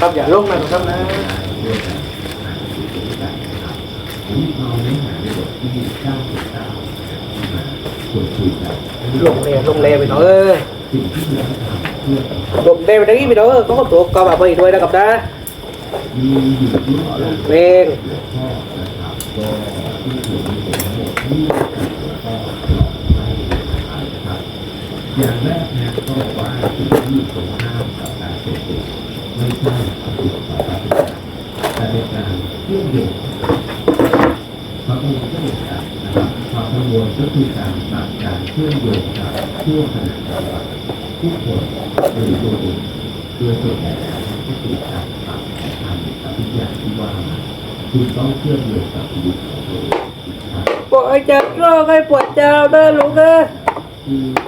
ครับอย่าลงนะครับนะลงเล่ลงเล่ไปเถอะเอ้ยลงเล่ไปตรงนี้ไปเถอะก็ตัวกระบะไปด้วยนะครับนะเลง อย่างแรกนะก็บอกว่าที่ที่ตรงข้ามกับการเสพติดไม่ใช่ผิดต่อการแต่เป็นการเชื่อมโยงความกังวลก็เหมือนกันนะครับความกังวลก็คือการตัดการเชื่อมโยงกับช่วงขณะจังหวะผู้คนหรือตัวเองโดยส่วนใหญ่แล้วก็คือการตัดทางกับทุกอย่างที่ว่ามาคุณต้องเชื่อมโยงกับชีวิตของตัวเองนะครับปวดจากโรคให้ปวดเจ้าเด้อลูกเอ้ยคือ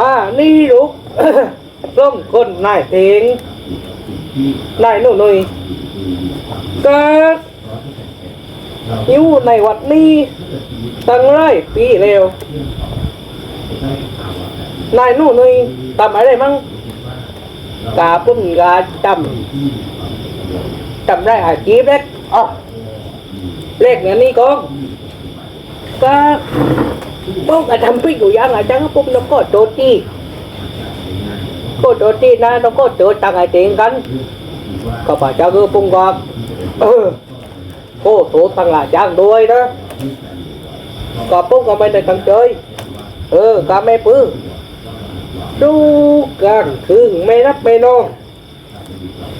อ่านี่ลูกร่มคนนายเพลงนายหนุ่ยก็อยู่ในวัดนี้ตั้งไรปีเร็วนายหนุ่ยทำอะไรมั่งกาปุ่นกาจำจำได้อาชีพเล็กอ๋อเล็กเนี่ยนี่กองก็ พวกกระทำพิษอยู่ยังอาจารย์ปุ๊บแล้วก็โดนจี้ก็โดนจี้นะแล้วก็เจอตังไอเตียงกันก็ป่าจ้าคือปุ่งก็เออโอ้โถตังหลายจ้างด้วยนะก็ปุ๊บก็ไม่ได้ตั้งใจเออก็ไม่ปื้อดูกันคือไม่รับไม่นอน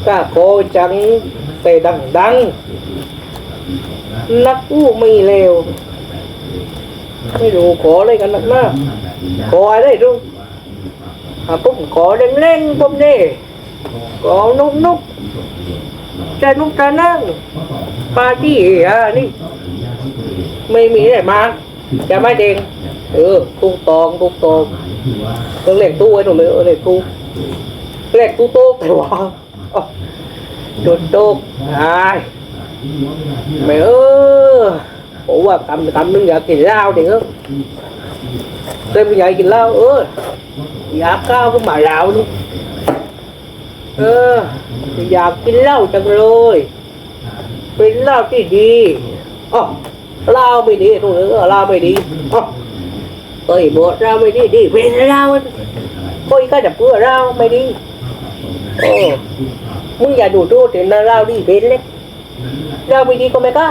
ก็โคจังแต่ดังดังนักอู้ไม่เลว ไม่รู้ขออะไรกันนักหน้าขออะไรดูอะปุ๊บขอเล่นๆปุ๊บนี่ขอนุกนุกๆจะนุกจะนั่งปาร์ตี้อะนี่ ไม่มีอะไรมาจะไม่เด้งเออตุ้งตองตุ้งตองต้องเล่นตู้ไว้หนูเลยเล่นตู้เล่นตู้โต๊ะแต่ว่าอ๋อจุดโต๊ะไอ้ไม่เออ บอกว่าทำทำนึงอยากกินเหล้าเด็กเออเคยผู้ใหญ่กินเหล้าเอออยากข้าวก็มาเหล้านี่เออ อยากกินเหล้าจังเลยเป็นเหล้าที่ดีอ๋อเหล้าไม่ดีตรงนี้เหล้าไม่ดีออเอ้ยบวชเหล้าไม่ดีดีเป็นเหล้าคุยก็จะเพื่อเหล้าไม่ดีโอ้มึงอย่าดูดูถึนเหล้าดีเป็นเลยเหล้าไม่ดีก็ไม่ได้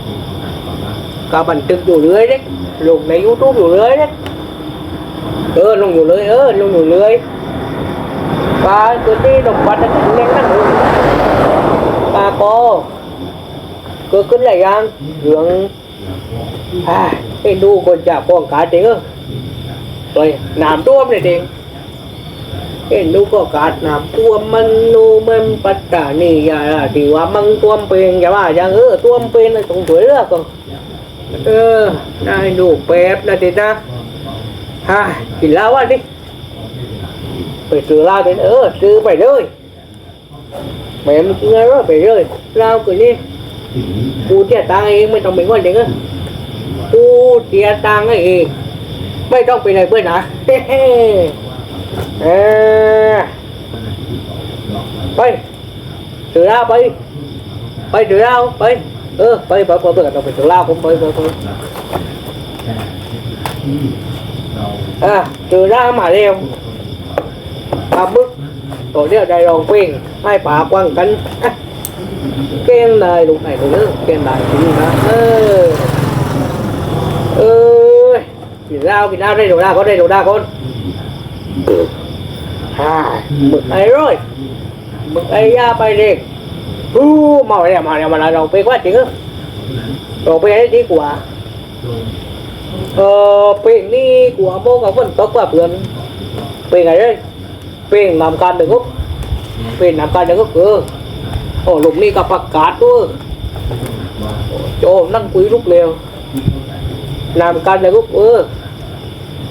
ก็บันทึกอยู่เรื่อยเด็กลงในยูทูบอยู่เรื่อยเด็กเออลงอยู่เลยเออลงอยู่เลยปลาตัวนี้ดอกบัตรนั่นนั่นปลาโกเก็ขึ้นอะไรยังเหลืองอ่าไปดูคนจับกองขาเด็กเลยน้ำท่วมเลยเด็กเห็นดูก็กาดน้ำท่วมมันนูมันปัตตานีอย่าที่ว่ามันท่วมเป็นอย่าว่าอย่างเออท่วมเป็นตรงสวยเลือกก็ เออ ได้ดูแป๊บนะดินะฮะกินเหล้าอะดิไปซื้อเหล้าดิเออ ซื้อไปเลยแม่มันกินเหล้าไปเลยเหล้าคือนี่กูเสียตังค์เองไม่ต้องเป็นคนเด็กอะกูเสียตังค์เองไม่ต้องไปไหนเพื่อนนะเฮ้เออไปซื้อเหล้าไป ไปซื้อเหล้าไป เออไปไปไปไปต้องไปซื้อเหล้าผมไปไปไปอะเจอร่างมาเร็วปลาบึกตัวเดียวได้รองเพลงให้ป่ากว้างกันเก่งได้ลูกไหนตัวนี้เก่งได้จริงนะเออเออกินเหล้ากินเหล้าได้ดูหน้าก็ได้ดูหน้าคนฮ่าบึกไอ้ร้อยบึกไอ้ยาไปเด็ก ฮู้มาแล้วมาแล้วมาเราไปว่าจริงเหรอเราไปได้ดีกว่า เออเพลงนี้ của bố có phần tốt quá bươn เพลงอะไร đấy เพลงนำการดึงกุ๊กเพลงนำการดึงกุ๊กเออโอ้ลูกนี่กับประกาศด้วยโจนั่งคุยลูกเร็วนำการดึงกุ๊กเออ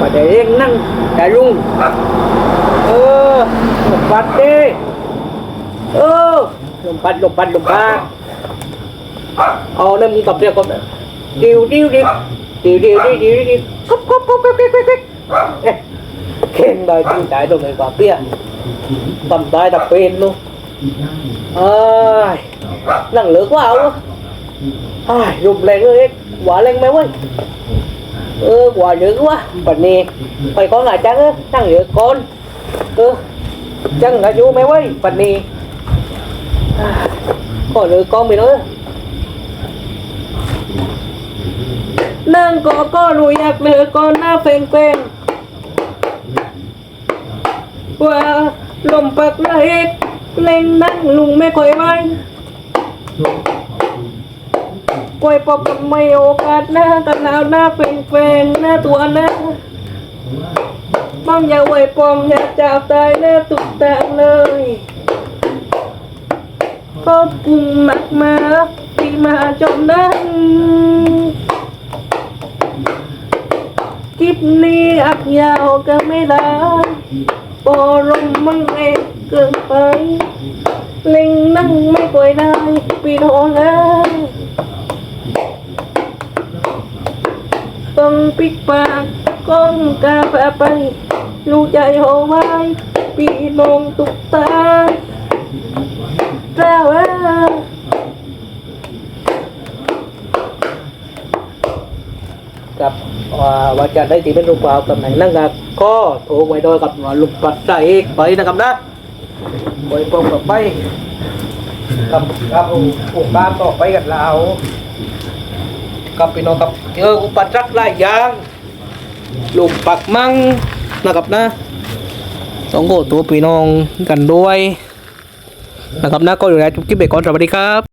ประเดี๋ยวนั่งแต่ลุงเออหลบปัดดิเออหลบปัดหลบปัดหลบปัดเอาเริ่มึงตบเรียกก่อนดิวดิวดิวดิวดิวดิวดิวดิวก๊อบก๊อบก๊อบก๊อบก๊อบก๊อบเข่งเลยดิวตาตรงไหนกว่าเปี้ยตำตายตับเป็นลูกเอ้ยนั่งเหลือกว่าเอาอ้ายุมแรงเลยหวานแรงไหมเว้ย เออหวาเยอะ quá ปันนี้ไป con là chắc á นั่งเหลือ con เออจัง là chú mấy ơi ปันนี้ขอเหลือ con mày nói นั่งก็ก็รู้อยากเหลือก็หน้าเฟงเฟงว่าลมปักละเอกเล่งนั่งลุงไม่ค่อยไหว ปล่อยปอบกับไม่โอกาสหน้ากันหนาวหน้าเฟงเฟงหน้าตัวหน้าบ้องอย่าไหวปองอย่าจากตายหน้าตุกแตกเลยก็ปรุงหมักมาปีมาจนนั้นคลิปนี้อักยาวก็ไม่ได้ปอลมมันเองเกินไปเล็งนั่งไม่ป่วยได้ปีโนแล้ว ต้องปิดปากก้องกาแฟไปลูกใจโหไว้ปีนงตุกตาแล้วเอ้ยกับว่าวาจะได้ตีเป็นรูปเปล่ากับไหนนั่งกับก็ถูกไว้โดยกับลุกปัดได้อีกไปนะครับนะไปพบกับไปกับกับอุปาต่อไปกับเรา กับพี่น้องกับเจออุปสรรคหลายอย่างลุกปักมั่งนะครับนะต้องโกตัวพี่น้องกันด้วยนะครับนะก็อยู่ในจุดที่เบรกก่อนสวัสดีครับ